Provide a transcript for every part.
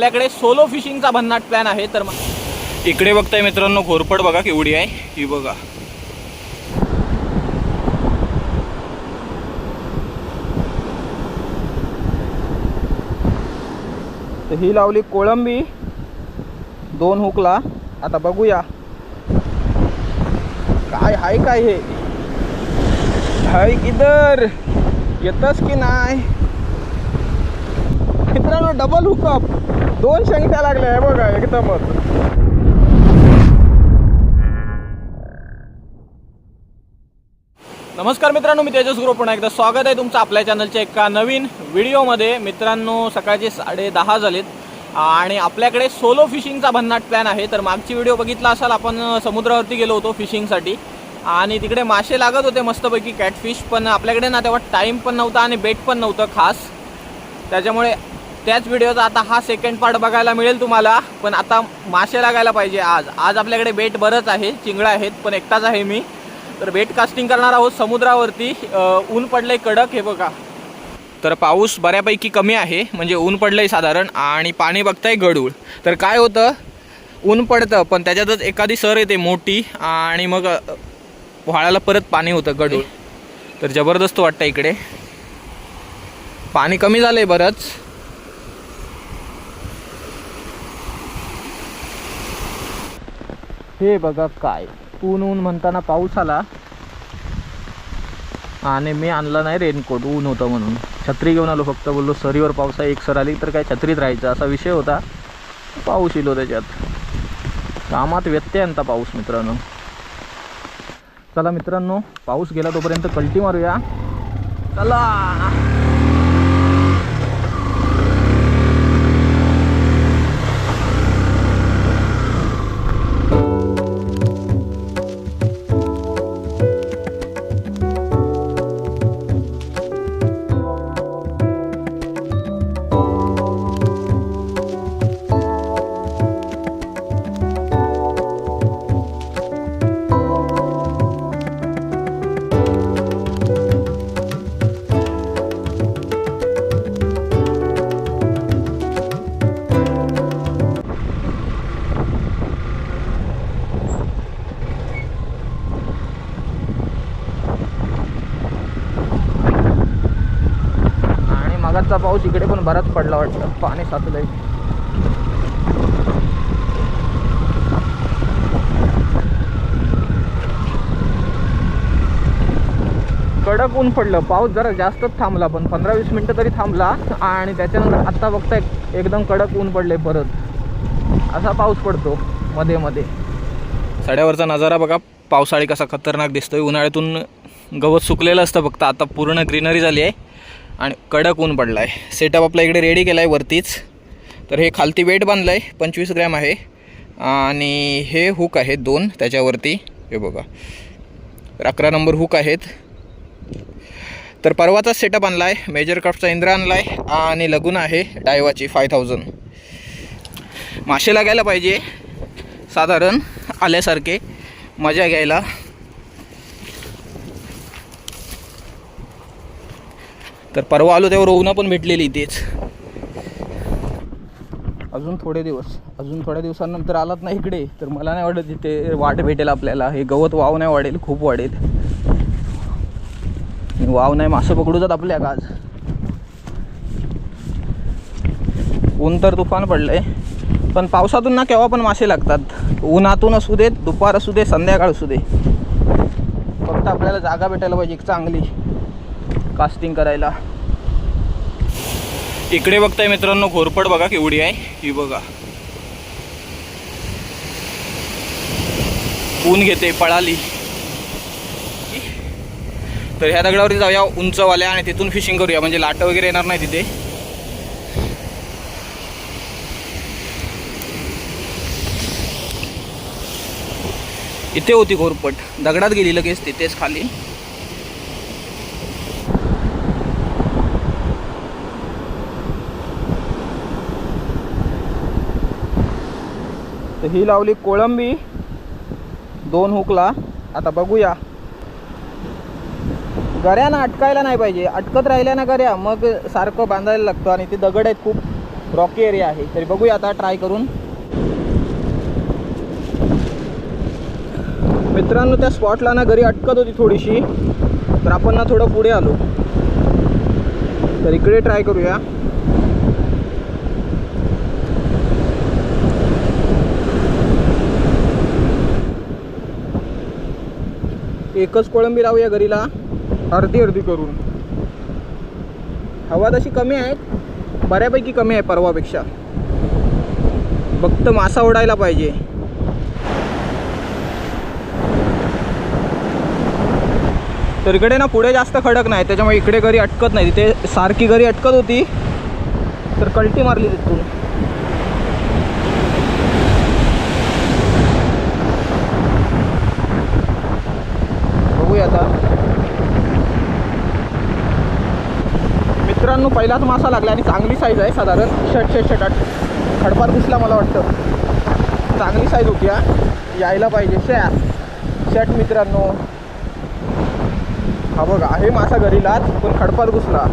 आपल्याकडे सोलो फिशिंगचा भन्नाट प्लॅन आहे तर मग इकडे बघताय मित्रांनो घोरपड बघा केवढी आहे. ही बघा. तर ही लावली कोळंबी दोन हुकला. आता बघूया. काय हाय काय हे? हाय किधर येतच की नाही? मित्रांनो डबल हुकअप दोन शंख्या लागल्या आहे बघा एकदमच नमस्कार मित्रांनो मी तेजस गुरु. पुन्हा एकदा स्वागत आहे तुमचं आपल्या चॅनलच्या एका नवीन व्हिडिओमध्ये. मित्रांनो सकाळचे साडे दहा झालेत. आणि आपल्याकडे सोलो फिशिंगचा भन्नाट प्लॅन आहे. तर मागची व्हिडिओ बघितला असाल आपण समुद्रावरती गेलो होतो फिशिंगसाठी. आणि तिकडे मासे लागत होते मस्तपैकी कॅटफिश पण आपल्याकडे ना तेव्हा टाईम पण नव्हता आणि बेट पण नव्हतं खास. त्याच्यामुळे त्याच व्हिडिओचा आता हा सेकंड पार्ट बघायला मिळेल तुम्हाला. पण आता मासे लागायला पाहिजे आज. आज आपल्याकडे बेट बरंच आहे चिंगळं आहेत पण एकटाच आहे मी. तर बेट कास्टिंग करणार आहोत समुद्रावरती. ऊन ऊन पडलंय कडक हे बघा. तर पाऊस बऱ्यापैकी कमी आहे म्हणजे ऊन पडलंय साधारण आणि पाणी बघताय गडूळ. तर काय होतं? ऊन पडतं पण त्याच्यातच एखादी सर येते मोठी आणि मग व्हाळाला परत पाणी होतं गडूळ. तर जबरदस्त वाटतं इकडे. पाणी कमी झालंय बरंच. हे बघा काय? ऊन ऊन म्हणताना पाऊस आला. आणि मी आणला नाही रेनकोट ऊन होतं म्हणून. छत्री घेऊन आलो फक्त बोललो सरीवर पावसा एक सर आली तर काय छत्रीत राहायचं? असा विषय होता. पाऊस येलो हो त्याच्यात. कामात व्यत्यय आणता पाऊस मित्रांनो. चला मित्रांनो पाऊस गेला तोपर्यंत कल्टी मारूया. चला! पाऊस इकडे पण बराच पडला वाटतं. पाणी साचलंय. कडक ऊन पडलं. पाऊस जरा जास्तच थांबला पण पंधरा वीस मिनटं तरी थांबला आणि त्याच्यानंतर आत्ता बघताय एकदम कडक ऊन पडले परत. असा पाऊस पडतो मध्ये मध्ये. सड्यावरचा नजारा बघा. पावसाळी कसा खतरनाक दिसतोय. उन्हाळ्यातून गवत सुकलेलं असतं फक्त. आता पूर्ण ग्रीनरी झाली आहे. आणि कडक ऊन पडला आहे सेटअप आपल्या इकडे रेडी केला आहे वरतीच. तर हे खालती वेट बांधलं आहे पंचवीस ग्रॅम आहे. आणि हे हुक आहेत दोन त्याच्यावरती. हे बघा. तर अकरा नंबर हुक आहेत. तर परवाचाच सेटअप आणला आहे मेजर क्राफ्टचा इंद्रा आणला आहे आणि लगून आहे डायवाची फाय थाउजंड मासे लागायला पाहिजे. साधारण आल्यासारखे. मजा घ्यायला. तर परवा आलो तेव्हा रोवणं पण भेटलेली इथेच. अजून थोडे दिवस अजून थोड्या दिवसांनंतर आलात ना इकडे तर मला नाही वाटत इथे वाट भेटेल आपल्याला. हे गवत वाव नाही वाढेल खूप वाढेल. वाव नाही मासे पकडू जात आपल्या आज? ऊन तर तुफान पडलंय. पण पावसातून ना केव्हा पण मासे लागतात. उन्हातून असू देत दुपार असू दे संध्याकाळ असू दे. फक्त आपल्याला जागा भेटायला पाहिजे एक चांगली. कास्टिंग करायला. इकडे बघताय मित्रांनो घोरपड बघा केवढी आहे. ही बघा. ऊन घेते पळाली. तर ह्या दगडावरती जाऊया उंचवाल्या आणि तिथून फिशिंग करूया. म्हणजे लाट वगैरे येणार नाही तिथे. इथे होती घोरपट दगडात गेली लगेच तिथेच खाली. ही लावली कोळंबी दोन हुकला. आता बघूया. गऱ्यानं अटकायला नाही पाहिजे. अटकत राहिल्या ना गऱ्या मग सारखं बांधायला लागतं आणि ते दगड आहेत खूप. रॉकी एरिया आहे. तरी बघूया आता ट्राय करून. मित्रांनो त्या स्पॉटला ना घरी अटकत होती थोडीशी. तर आपण ना थोडं पुढे आलो. तर इकडे ट्राय करूया. एकच कोळंबी लावूया घरीला. अर्धी अर्धी करून. हवा तशी कमी आहे. बऱ्यापैकी कमी आहे परवापेक्षा. फक्त मासा ओढायला पाहिजे. तर इकडे ना पुढे जास्त खडक नाही त्याच्यामुळे इकडे घरी अटकत नाही. तिथे सारखी घरी अटकत होती. तर कल्टी मारली तिथून बघूया आता मित्रांनो पहिलाच मासा लागला आणि चांगली साईज आहे साधारण. शर्ट शर्ट शर्ट आठ. खडपात घुसला मला वाटतं. चांगली साईज होती हा. यायला पाहिजे. शॅ शर्ट मित्रांनो. हा बघा आहे मासा घरीलाच पण खडपात घुसला.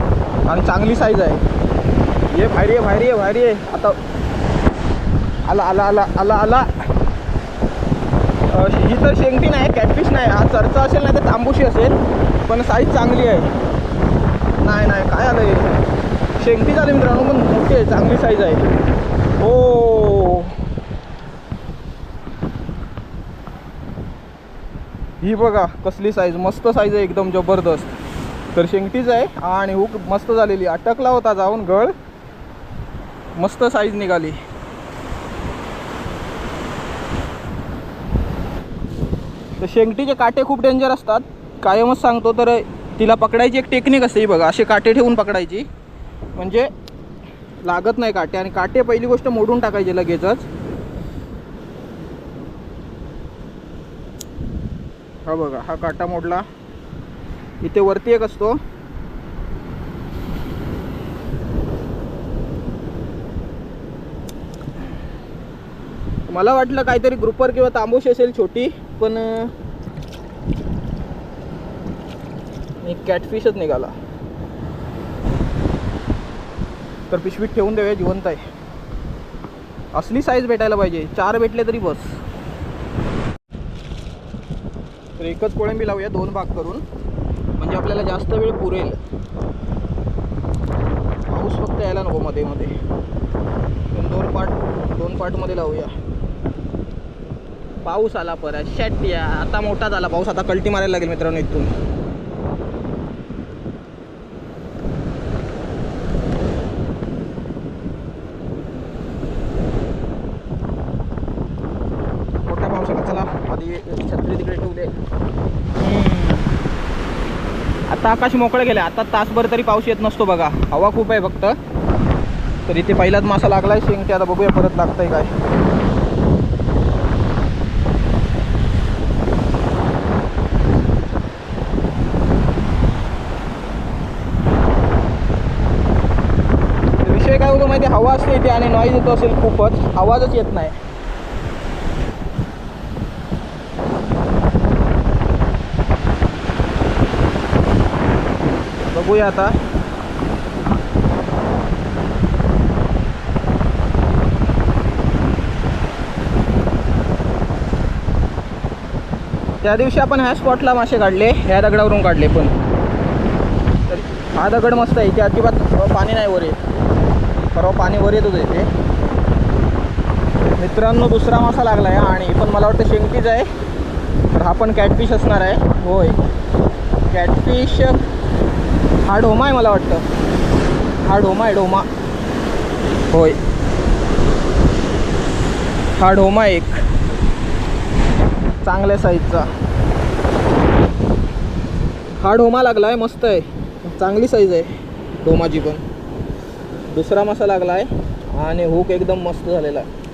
आणि चांगली साईज आहे. ये भारी आहे भारी आहे भारी आहे. आता आला आला आला आला आला. ही तर शेंगटी नाही कॅटफिश नाही. हा चरचा असेल नाही तर तांबूशी असेल. पण साईज चांगली आहे. नाही नाही काय आलं आहे शेंगटी झाली मित्रांनो पण मोठी आहे चांगली साईज आहे. हो. ही बघा कसली साईज मस्त साईज आहे एकदम जबरदस्त. तर शेंगटीच आहे आणि हुक मस्त झालेली. अटकला होता जाऊन गळ. मस्त साईज निघाली. तर शेंगटीचे काटे खूप डेंजर असतात. कायमच सांगतो तर तिला पकडायची एक टेक्निक असते ही बघा असे काटे ठेवून पकडायची. म्हणजे लागत नाही काटे आणि काटे पहिली गोष्ट मोडून टाकायचे लगेचच. हा बघा हा काटा मोडला. इथे वरती एक असतो. मला वाटलं काहीतरी ग्रुपर किंवा तांबूश असेल छोटी पण आणि एक कॅटफिशच निघाला. तर पिशवीत ठेवून देऊया जिवंत आहे. असली साईज भेटायला पाहिजे. चार भेटले तरी बस. तर एकच कोळंबी लावूया दोन भाग करून. म्हणजे आपल्याला जास्त वेळ पुरेल. पाऊस फक्त यायला नको मध्ये मध्ये. दोन पार्ट दोन पार्टमध्ये लावूया. पाऊस आला परत. शॅट या. आता मोठा झाला पाऊस. आता कल्टी मारायला लागेल मित्रांनो इथून मोठा पाऊस आला चला आधी छत्री तिकडे ठेवले आता आकाश मोकळे गेले. आता तासभर तरी पाऊस येत नसतो बघा. हवा खूप आहे फक्त. तर इथे पहिलाच मासा लागलाय. शेंगटे आता बघूया परत लागतंय काय. विषय काय होतो माहिती आहे? हवा असते इथे आणि नॉईज येतो असेल खूपच. आवाजच येत नाही. बघूया आता. त्या दिवशी आपण ह्या स्पॉटला मासे काढले ह्या दगडावरून काढले पण. तर हा दगड मस्त आहे इथे अजिबात पाणी नाही वर येत. परवा पाणी वर येत होतं इथे. मित्रांनो दुसरा मासा लागला आहे आणि पण मला वाटतं शेंगटीच आहे. तर हा पण कॅटफिश असणार आहे. होय. कॅटफिश हा डोमा आहे मला वाटतं. हा डोमा आहे डोमा. होय. हा डोमा एक. चांगल्या साईजचा हा डोमा लागला आहे मस्त आहे. चांगली साईज आहे डोमाची पण. दुसरा मासा लागला आहे आणि हुक एकदम मस्त झालेला आहे.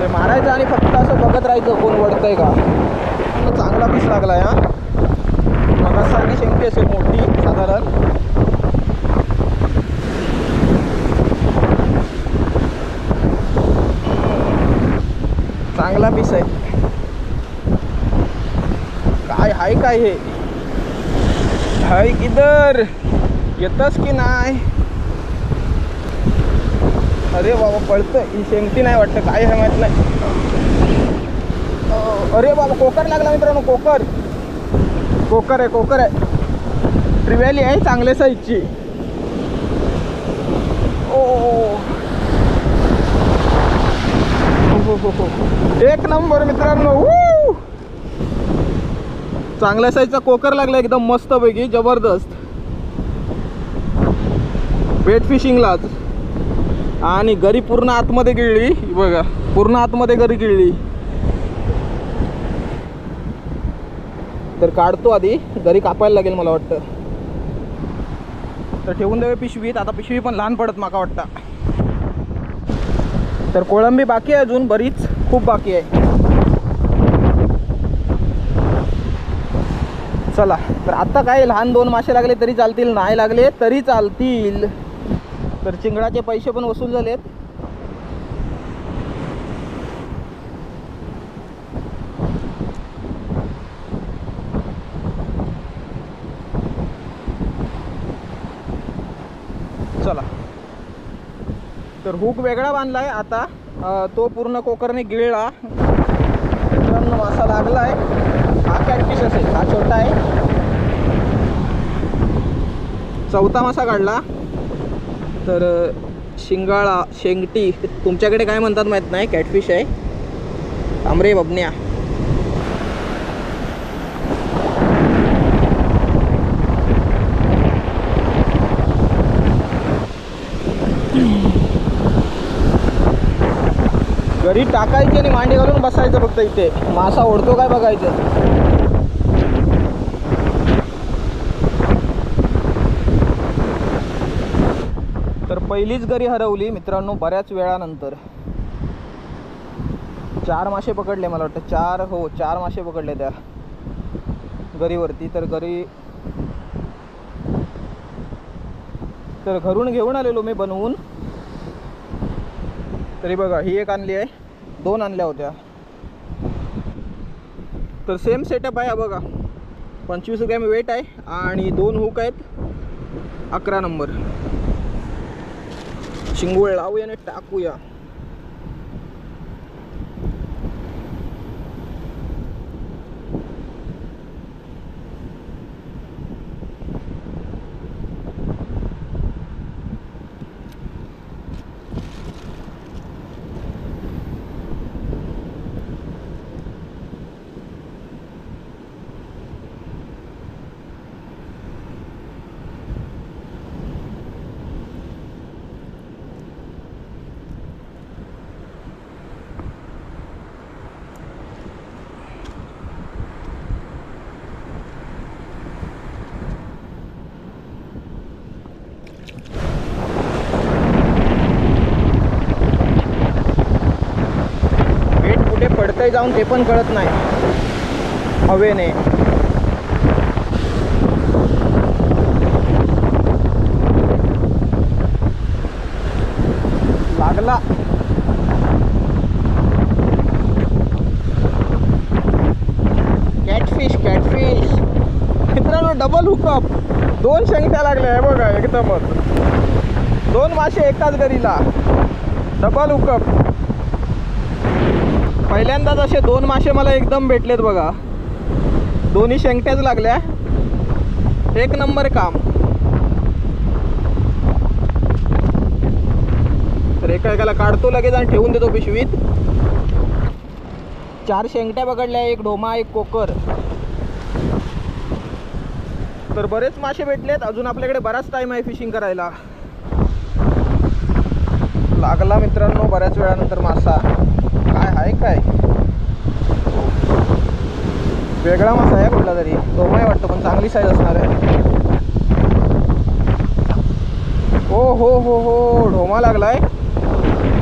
ते मारायचं आणि फक्त असं बघत राहायचं कोण वडतंय का. चांगला पीस लागला हा मगासारखी शेंगटी असेल मोठी साधारण. चांगला पीस आहे. काय हाय काय हे. हाय किधर येतस की नाही? अरे बाबा पळतं ही शेंगटी नाही वाटतं. काय आहे माहीत नाही. अरे बाबा कोकर लागला मित्रांनो कोकर. कोकर आहे कोकर आहे. ट्रिव्हॅली आहे चांगल्या साईजची ओ. हो, हो, हो, हो. एक नंबर मित्रांनो. चांगल्या साईजचा कोकर लागला एकदम मस्त पैकी जबरदस्त बेट फिशिंगलाच आणि गरी पूर्ण आतमध्ये गिळली. बघा पूर्ण आतमध्ये गरी गिळली. तर काढतो आधी गरी कापायला लागेल मला वाटतं. तर ठेवून द्यावे पिशवीत आता पिशवी पण लहान पडत माका वाटतं. तर कोळंबी बाकी आहे अजून बरीच खूप बाकी आहे. चला तर आता काय लहान दोन मासे लागले तरी चालतील नाही लागले तरी चालतील. तर चिंगडाचे पैसे पण वसूल झालेत. चला. तर हुक वेगळा बांधलाय आता. तो पूर्ण कोकरने गिळला. मित्रांनो मासा लागलाय. हा कॅटफिश असेल. हा छोटा आहे. चौथा मासा काढला. तर शिंगाळा शेंगटी तुमच्याकडे काय म्हणतात माहीत नाही कॅटफिश आहे. तांबरे बबन्या. घरी टाकायची आणि मांडी घालून बसायचं फक्त इथे. मासा ओढतो काय बघायचं? पहिलीच गरी हरवली मित्रांनो बऱ्याच वेळानंतर. चार मासे पकडले मला वाटतं. चार हो चार मासे पकडले त्या गरीवरती तर गरी तर घरून घेऊन आलेलो मी बनवून. तरी बघा ही एक आणली आहे. दोन आणल्या होत्या. तर सेम सेटअप आहे बघा. पंचवीस ग्रॅम वेट आहे आणि दोन हुक आहेत. अकरा नंबर शिंगोळ लावूया आणि टाकूया वेट कुठे जाऊन ते पण कळत नाही. हवेने. लागला. कॅटफिश कॅटफिश मित्रांनो डबल हुकअप दोन शेंगट्या लागल्या आहे बघा एकदमच. दोन मासे एकाच गरीला. डबल हुकअप पहिल्यांदाच असे दोन मासे मला एकदम भेटलेत बघा. दोन्ही शेंगट्याच लागल्या. एक नंबर काम. तर एका एकाला काढतो लगेच आणि ठेवून देतो पिशवीत. चार शेंगट्या पकडल्या एक ढोमा एक कोकर. तर बरेच मासे भेटलेत. अजून आपल्याकडे बराच टाइम आहे फिशिंग करायला. लागला मित्रांनो बऱ्याच वेळानंतर मासा. आहे काय? वेगळा मासा आहे कुठला तरी. डोमाय वाटतो पण चांगली साईज असणार आहे. हो हो हो हो ढोमा लागलाय.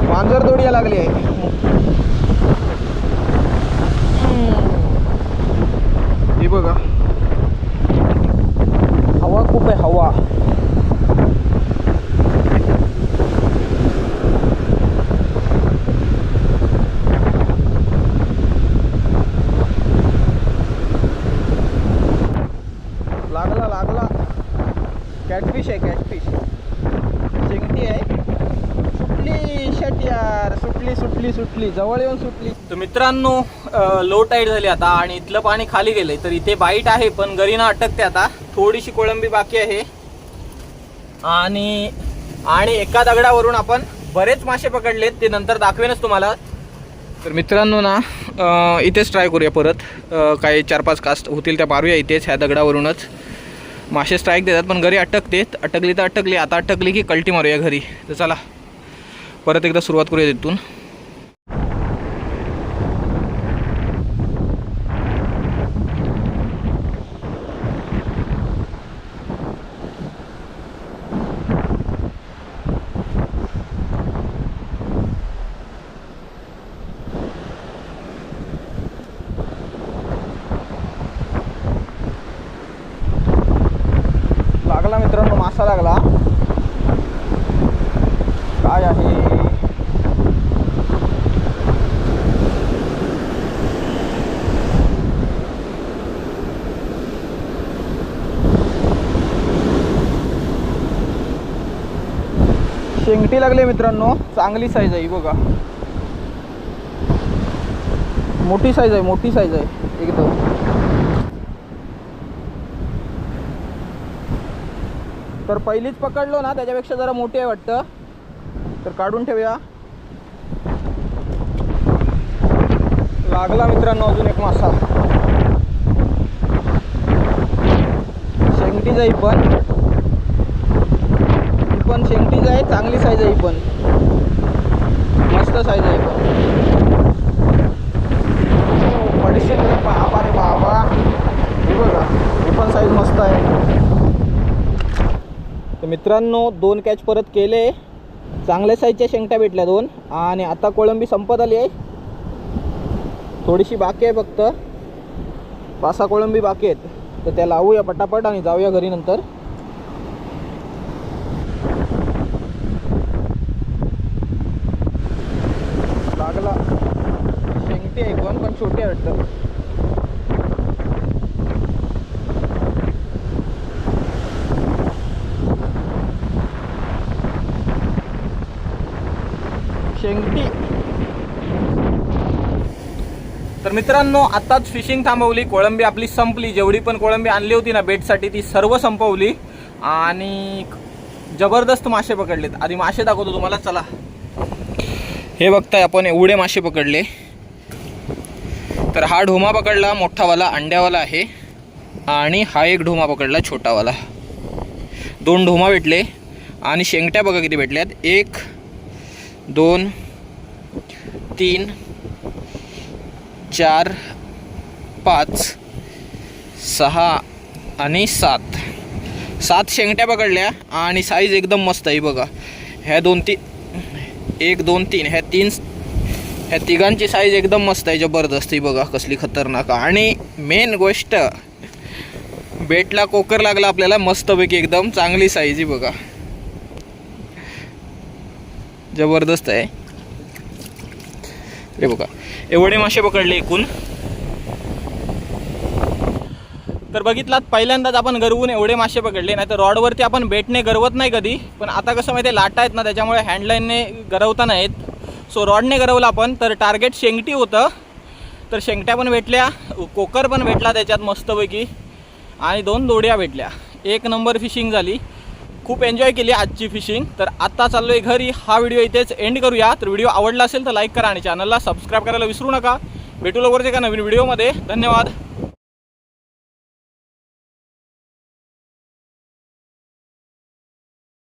मांजर दोडिया लागली आहे. हे बघा. हवा खूप आहे हवा कॅटफिश आहे कॅटफिश चिंगटी आहे सुटली शट यार सुटली सुटली. जवळ येऊन सुटली. तर मित्रांनो लो टाईट झाली आता आणि इथलं पाणी खाली गेलंय. तर इथे बाईट आहे पण गरीना अटकते आता. थोडीशी कोळंबी बाकी आहे. आणि आणि एका दगडावरून आपण बरेच मासे पकडलेत. ते नंतर दाखवेनच तुम्हाला. तर मित्रांनो ना इथेच ट्राय करूया परत. काही चार पाच कास्ट होतील त्या मारूया इथेच ह्या दगडावरूनच. मासे स्ट्राईक देतात पण घरी अटकतेत. अटकली तर अटकली आता अटकली की कल्टी मारूया घरी. तर चला परत एकदा सुरुवात करूया तिथून लागला मित्रांनो मासा लागला काय आहे शेंगटी लागले मित्रांनो. चांगली साईज आहे बघा. मोठी साईज आहे मोठी साईज आहे. एकदम. तर पहिलीच पकडलो ना त्याच्यापेक्षा जरा मोठी आहे वाटतं. तर काढून ठेवूया. लागला मित्रांनो अजून एक मासा. शेंगटीच आहे पण. आहे चांगली साईज आहे पण. मस्त साईज आहे पण. पडशील बाबा रे बाबा. हे बघा ही पण साईज मस्त आहे. तर मित्रांनो दोन कॅच परत केले. चांगल्या साईजच्या शेंगट्या भेटल्या दोन. आणि आता कोळंबी संपत आली आहे. थोडीशी बाकी आहे फक्त. पासा कोळंबी बाकी आहेत. तर त्या लावूया पटापट आणि जाऊया घरी नंतर लागला शेंगटी आहे पण पण छोटी आहे वाटतं शेंगटी तर मित्रांनो आत्ताच फिशिंग थांबवली. कोळंबी आपली संपली. जेवढी पण कोळंबी आणली होती ना बेटसाठी ती सर्व संपवली. आणि जबरदस्त मासे पकडलेत. आधी मासे दाखवतो तुम्हाला. चला. हे बघताय आपण एवढे मासे पकडले. तर हा ढोमा पकडला मोठावाला अंड्यावाला आहे. आणि हा एक ढोमा पकडला छोटावाला. दोन ढोमा भेटले. आणि शेंगट्या बघा किती भेटल्यात. एक दोन तीन चार पाच सहा आणि सात. सात शेंगट्या पकडल्या आणि साईज एकदम मस्त आहे बघा. ह्या दोन तीन एक दोन तीन. ह्या तीन ह्या तिघांची साईज एकदम मस्त आहे. जबरदस्त आहे बघा कसली खतरनाक. आणि मेन गोष्ट बेटला कोकर लागला आपल्याला मस्तपैकी एकदम चांगली साईज आहे बघा. जबरदस्त आहे. हे बघा. एवढे मासे पकडले एकूण. तर बघितलात पहिल्यांदाच आपण गरवून एवढे मासे पकडले. नाही तर रॉडवरती आपण बेटने गरवत नाही कधी. पण आता कसं माहिती आहे लाटा आहेत ना त्याच्यामुळे हँडलाईनने गरवता नाहीत. सो रॉडने गरवलं आपण तर टार्गेट शेंगटी होतं. तर शेंगट्या पण भेटल्या कोकर पण भेटला त्याच्यात मस्तपैकी. आणि दोन दोड्या भेटल्या. एक नंबर फिशिंग झाली. खूप एन्जॉय केली आजची फिशिंग तर आत्ता चाललो आहे घरी. हा व्हिडिओ इथेच एंड करूया. तर व्हिडिओ आवडला असेल तर लाईक करा आणि चॅनलला सबस्क्राईब करायला विसरू नका. भेटू लवकरच एका नवीन व्हिडिओमध्ये धन्यवाद.